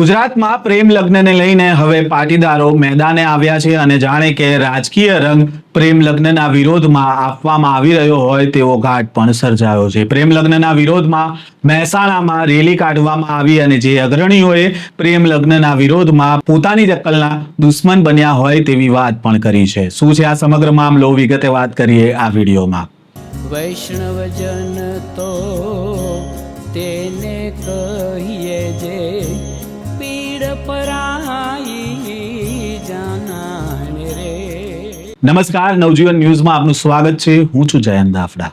ગુજરાતમાં પ્રેમ લગ્નને લઈને હવે પાટીદારો મેદાને આવ્યા છે અને જાણે કે રાજકીય રંગ પ્રેમ લગ્નના વિરોધમાં આપવામાં આવી રહ્યો હોય તેવો ઘાટ પણ સર્જાયો છે. પ્રેમ લગ્નના વિરોધમાં મહેસાણામાં રેલી કાઢવામાં આવી અને જે અગ્રણીઓએ પ્રેમ લગ્નના વિરોધમાં પોતાની દકલના દુશ્મન બન્યા હોય તેવી વાત પણ કરી છે. શું છે આ સમગ્ર મામલો? વિગતે વાત કરીએ આ વિડીયોમાં. વૈષ્ણવજન તો નમસ્કાર, નવજીવન ન્યૂઝમાં આપનું સ્વાગત છે. હું છું જયંત દાફડા.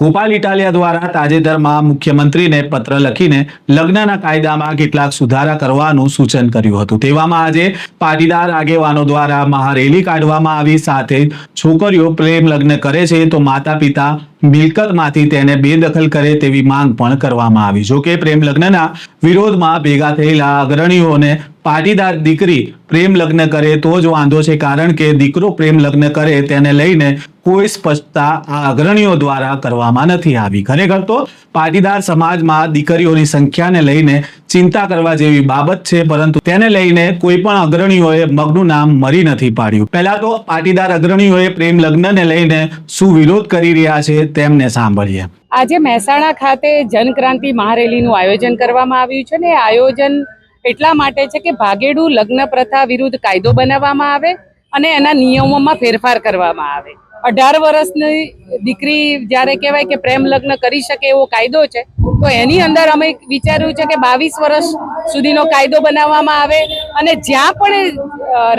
ગોપાલ ઇટાલિયા દ્વારા તાજેતરમાં મુખ્યમંત્રીને પત્ર લખીને લગ્નના કાયદામાં કેટલાક સુધારા કરવાનું સૂચન કર્યું હતું. તેવામાં આજે પાટીદાર આગેવાનો દ્વારા મહારેલી કાઢવામાં આવી. સાથે છોકરીઓ પ્રેમ લગ્ન કરે છે, તો માતા પિતા મિલકતમાંથી તેને બેદખલ કરે તેવી માંગ પણ કરવામાં આવી. જો કે પ્રેમ લગ્નના વિરોધમાં ભેગા થયેલા અગ્રણીઓને પાટીદાર દીકરી પ્રેમ લગ્ન કરે તો જ વાંધો છે, કારણ કે દીકરો પ્રેમ લગ્ન કરે તેને લઈને કોઈ સ્પષ્ટતા આ અગ્રણીઓ દ્વારા કરવામાં નથી આવી. ખરેખર તો પાટીદાર સમાજમાં દીકરીઓની સંખ્યાને લઈને ચિંતા કરવા જેવી બાબત છે, પરંતુ તેને લઈને કોઈ પણ અગ્રણીઓએ મગનું નામ મરી નથી પાડ્યું. પહેલા તો પાટીદાર અગ્રણીઓએ પ્રેમ લગ્નને લઈને શું વિરોધ કરી રહ્યા છે, તેમને સાંભળીએ. આજે મહેસાણા ખાતે જનક્રાંતિ મહારેલીનું આયોજન કરવામાં આવ્યું છે ને આયોજન એટલા માટે છે કે ભાગેડુ લગ્ન પ્રથા વિરુદ્ધ કાયદો બનાવવામાં આવે અને એના નિયમોમાં ફેરફાર કરવામાં આવે. અઢાર વર્ષની દીકરી જ્યારે કહેવાય કે પ્રેમ લગ્ન કરી શકે એવો કાયદો છે, તો એની અંદર અમે વિચાર્યું છે કે બાવીસ વર્ષ સુધીનો કાયદો બનાવવામાં આવે અને જ્યાં પણ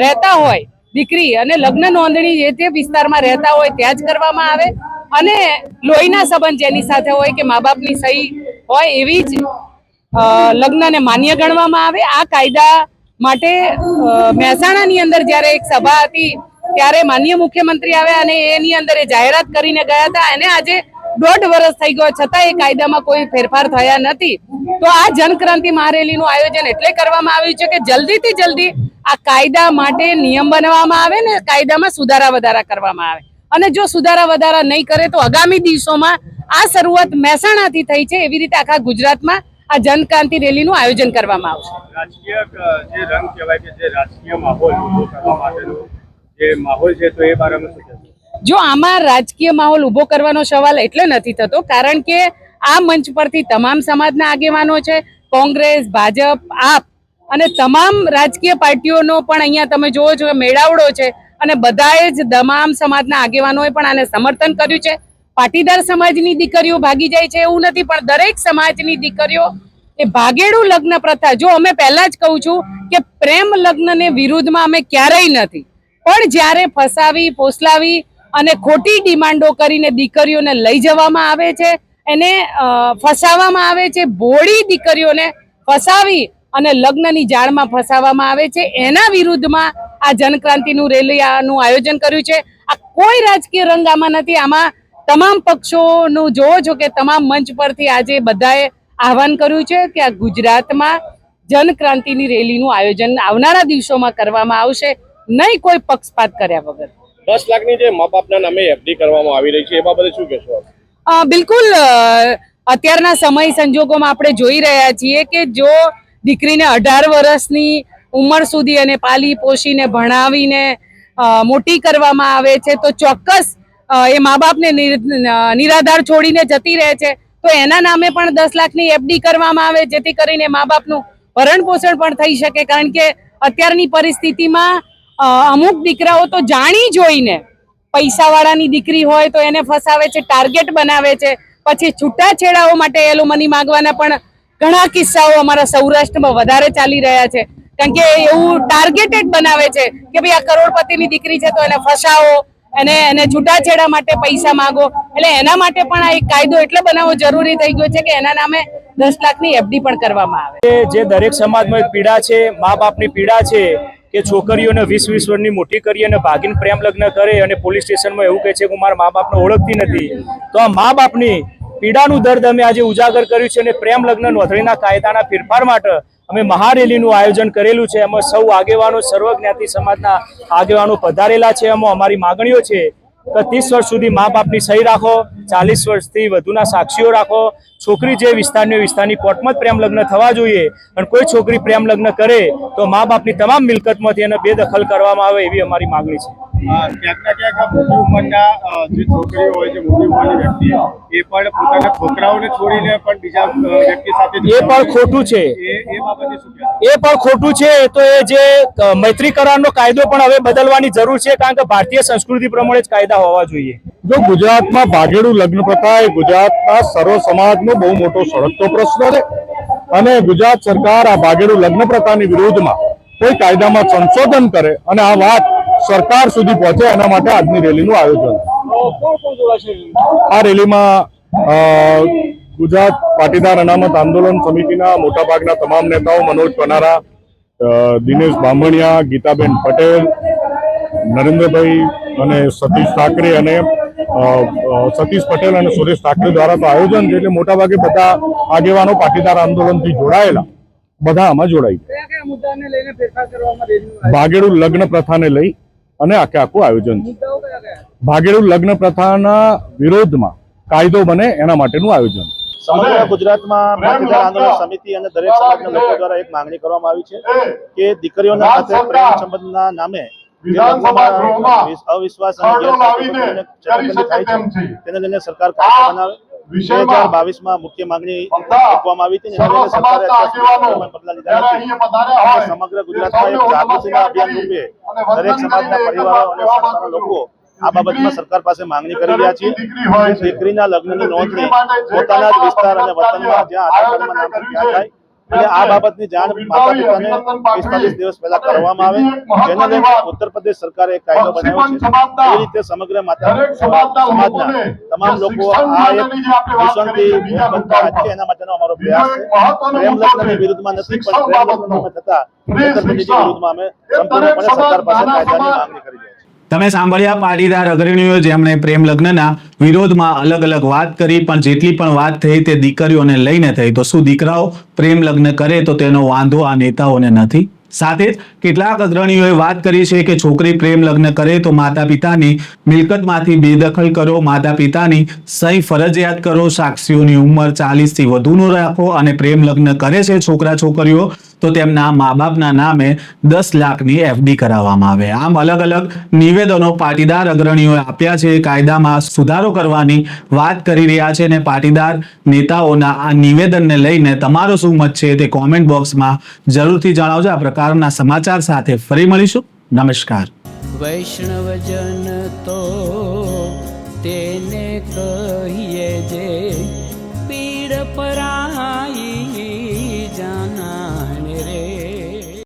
રહેતા હોય દીકરી અને લગ્ન નોંધણી જે તે વિસ્તારમાં રહેતા હોય ત્યાં જ કરવામાં આવે અને લોહીના સંબંધ જેની સાથે હોય કે મા બાપની સહી હોય એવી જ લગ્નને માન્ય ગણવામાં આવે. આ કાયદા માટે મહેસાણાની અંદર જ્યારે એક સભા હતી ત્યારે માન્ય મુખ્યમંત્રી આવ્યા અને એની અંદર એ જાહેરાત કરીને ગયા હતા. અને આજે દોઢ વર્ષ થઈ ગયો, છતાં એ કાયદામાં કોઈ ફેરફાર થયા નથી. તો આ જનક્રાંતિ મહારેલીનું આયોજન એટલે કરવામાં આવ્યું છે કે જલ્દીથી જલ્દી આ કાયદા માટે નિયમ બનાવવામાં આવે ને કાયદામાં સુધારા વધારા કરવામાં આવે. અને જો સુધારા વધારા નહીં કરે તો આગામી દિવસોમાં આ શરૂઆત મહેસાણાથી થઈ છે એવી રીતે આખા ગુજરાતમાં આ જનક્રાંતિ રેલીનું આયોજન કરવામાં આવશે. રાજકીય જે રંગ કહેવાય કે જે રાજકીય માહોલ કરવા માટેનો જે માહોલ છે, તો એ બારામાં શું જો આમાં રાજકીય માહોલ ઊભો કરવાનો સવાલ એટલે નથી થતો, કારણ કે આ મંચ પરથી તમામ સમાજના આગેવાનો છે, કોંગ્રેસ, ભાજપ, આપ અને તમામ રાજકીય પાર્ટીઓનો પણ અહીંયા તમે જુઓ છો કે મેળાવડો છે અને બધાએ જ તમામ સમાજના આગેવાનોએ પણ આને સમર્થન કર્યું છે. પાટીદાર સમાજની દીકરીઓ ભાગી જાય છે એવું નથી, પણ દરેક સમાજની દીકરીઓ એ ભાગેડું લગ્ન પ્રથા, જો અમે પહેલા જ કહું છું કે પ્રેમ લગ્નને વિરુદ્ધમાં અમે ક્યારેય નથી. પણ જ્યારે ફસાવી, પોસલાવી અને ખોટી ડિમાન્ડો કરીને દીકરીઓને લઈ જવામાં આવે છે, એને ફસાવવામાં આવે છે, ભોળી દીકરીઓને ફસાવી અને લગ્નની જાળમાં ફસાવવામાં આવે છે, એના વિરુદ્ધમાં આ જનક્રાંતિનું રેલી આનું આયોજન કર્યું છે. આ કોઈ રાજકીય રંગ આમાં નથી. આમાં તમામ પક્ષોનું જોવો છો કે તમામ મંચ પરથી આજે બધાએ આહવાન કર્યું છે કે આ ગુજરાતમાં જનક્રાંતિની રેલીનું આયોજન આવનારા દિવસોમાં કરવામાં આવશે. નહીં કોઈ પક્ષપાત કર્યા વગર. દસ લાખની જે મા બાપના નામે એફડી કરવામાં આવી રહી છે એ બાબતે શું કહેશો બિલકુલ અત્યારના સમય સંજોગોમાં આપણે જોઈ રહ્યા છીએ કે જો દીકરીને અઢાર વર્ષની ઉંમર સુધી અને પાલી પોષીને ભણાવીને મોટી કરવામાં આવે છે તો ચોક્કસ એ મા બાપને નિરાધાર છોડીને જતી રહે છે તો એના નામે પણ દસ લાખની એફડી કરવામાં આવે જેથી કરીને મા બાપનું ભરણ પોષણ પણ થઈ શકે કારણ કે અત્યારની પરિસ્થિતિમાં અમુક દીકરાઓ તો જાણી જોઈને પૈસાવાળાની દીકરી હોય તો એને ફસાવે છે, ટાર્ગેટ બનાવે છે. પછી છૂટાછેડાઓ માટે એલોમની માંગવાના પણ ઘણા કિસ્સાઓ અમારા સૌરાષ્ટ્રમાં વધારે ચાલી રહ્યા છે. કારણ કે એવું ટાર્ગેટેડ બનાવે છે કે ભાઈ આ કરોડપતિની દીકરી છે તો એને ફસાવો, એને એને છૂટાછેડા માટે પૈસા માંગો. એટલે એના માટે પણ આ એક કાયદો એટલે બનાવવો જરૂરી થઈ ગયો છે કે એના નામે દસ લાખની એફડી પણ કરવામાં આવે. જે દરેક સમાજમાં પીડા છે, મા બાપની પીડા છે કે છોકરીઓને વીસ વીસ વર્ષની મોટી કરી અને ભાગીને પ્રેમ લગ્ન કરે અને પોલીસ સ્ટેશનમાં એવું કહે છે કે હું મારા મા બાપને ઓળખતી નથી. તો આ મા બાપની પીડાનું દર્દ અમે આજે ઉજાગર કર્યું છે અને પ્રેમ લગ્ન નોંધણીના કાયદાના ફેરફાર માટે અમે મહારેલીનું આયોજન કરેલું છે. એમાં સૌ આગેવાનો સર્વ જ્ઞાતિ સમાજના આગેવાનો પધારેલા છે. એમાં અમારી માગણીઓ છે કે ત્રીસ વર્ષ સુધી મા બાપની સહી રાખો, ચાલીસ વર્ષથી વધુના સાક્ષીઓ રાખો. છોકરી જે વિસ્તારની વિસ્તારની કોર્ટમાં જ પ્રેમ લગ્ન થવા જોઈએ. અને કોઈ છોકરી પ્રેમ લગ્ન કરે તો મા બાપની તમામ મિલકતમાંથી એને બેદખલ કરવામાં આવે એવી અમારી માગણી છે. અ, ક્યાંક ક્યાંક મોટી ઉંમરના જે છોકરીઓ હોય છે મોટી ઉંમરની વ્યક્તિ એ પણ પોતાના છોકરાઓને છોડીને પણ બીજા વ્યક્તિ સાથે એ પણ ખોટું છે. એ એ બાબતે શું એ પણ ખોટું છે. તો એ જે મૈત્રી કરારનો કાયદો પણ હવે બદલવાની જરૂર છે કારણ કે ભારતીય સંસ્કૃતિ પ્રમાણે જ કાયદા હોવા જોઈએ. જો ગુજરાતમાં ભાગેડું લગ્ન પ્રથા એ ગુજરાતના સર્વ સમાજનો બહુ મોટો સળગતો પ્રશ્ન છે અને ગુજરાત સરકાર આ ભાગેડું લગ્ન પ્રથાની વિરુદ્ધમાં કોઈ કાયદામાં સંશોધન કરે અને આ વાત સરકાર સુધી પહોંચે એના માટે આજની રેલીનું આયોજન. આ રેલીમાં ગુજરાત પાટીદાર અનામત આંદોલન સમિતિના મોટાભાગના તમામ નેતાઓ મનોજ પનારા દિનેશ બામણિયા ગીતાબેન પટેલ નરેન્દ્રભાઈ અને સતીશ ઠાકરે અને સતીશ પટેલ અને સુરેશ ઠાકરે દ્વારા તો આયોજન છે એટલે મોટાભાગે બધા આગેવાનો પાટીદાર આંદોલનથી જોડાયેલા. બધા આમાં જોડાઈ ભાગેડુ લગ્ન પ્રથાને લઈ અને આખે આખું આયોજન છે. ભાગેડુ લગ્ન પ્રથાના વિરોધમાં કાયદો બને એના માટેનું આયોજન. સમગ્ર ગુજરાતમાં પાટીદાર આંદોલન સમિતિ અને દરેક સમાજના લોકો દ્વારા એક માંગણી કરવામાં આવી છે કે દીકરીઓના સાથે પ્રેમ સંબંધના નામે અવિશ્વાસ અને તેને લઈને સરકાર બનાવે. બે હજાર બાવીસમાં મુખ્ય માંગણી મૂકવામાં આવી હતી સમગ્ર ગુજરાતમાં એક જાગૃતિના અભિયાન રૂપે દરેક સમાજના પરિવારો અને સંસ્થાના લોકો આ બાબતમાં સરકાર પાસે માંગણી કરી રહ્યા છીએ દીકરીના લગ્નની નોંધણી પોતાના જ વિસ્તાર અને વતનમાં જ્યાં આધાર કાર્ડમાં નામ થાય અને આ બાબતની જાણ માતા પિતાને પિસ્તાલીસ દિવસ પહેલા કરવામાં આવે. જેને લઈને ઉત્તર પ્રદેશ સરકારે એક કાયદો બનાવ્યો છે. એ રીતે સમગ્ર માતા સમાજના તમામ લોકો આ એક દૂષણથી બનતા અટકે એના માટેનો અમારો પ્રયાસ છે. પ્રેમ લગ્નની વિરુદ્ધમાં નથી પણ પ્રેમ લગ્નમાં થતા છેતરપિંડીની વિરુદ્ધમાં અમે સંપૂર્ણપણે સરકાર પાસે કાયદાની માંગણી કરી તમે સાંભળ્યા પાટીદાર અગ્રણીઓ જેમણે પ્રેમ લગ્નના વિરોધમાં અલગ અલગ વાત કરી, પણ જેટલી પણ વાત થઈ તે દીકરીઓને લઈને થઈ. તો શું દીકરાઓ પ્રેમ લગ્ન કરે તો તેનો વાંધો આ નેતાઓને નથી? સાથે જ કેટલાક અગ્રણીઓએ વાત કરી છે કે છોકરી પ્રેમ લગ્ન કરે તો માતા પિતાની મિલકતમાંથી બેદખલ કરો માતા પિતાની સહી ફરજિયાત કરો, સાક્ષીઓની ઉંમર ચાલીસથી વધુનો રાખો અને પ્રેમ લગ્ન કરે છે છોકરા છોકરીઓ. તો તેમના મા બાપના નામે દસ લાખની એફડી કરાવવામાં આવે. આમ અલગ અલગ નિવેદનો પાટીદાર અગ્રણીઓએ આપ્યા છે. કાયદામાં સુધારો કરવાની વાત કરી રહ્યા છે અને પાટીદાર નેતાઓના આ નિવેદનને લઈને તમારો શું મત છે તે કોમેન્ટ બોક્સમાં જરૂરથી જણાવજો. આ પ્રકારના સમાચાર સાથે ફરી મળીશું. નમસ્કાર. વૈષ્ણવજન તો તેને કહીએ જે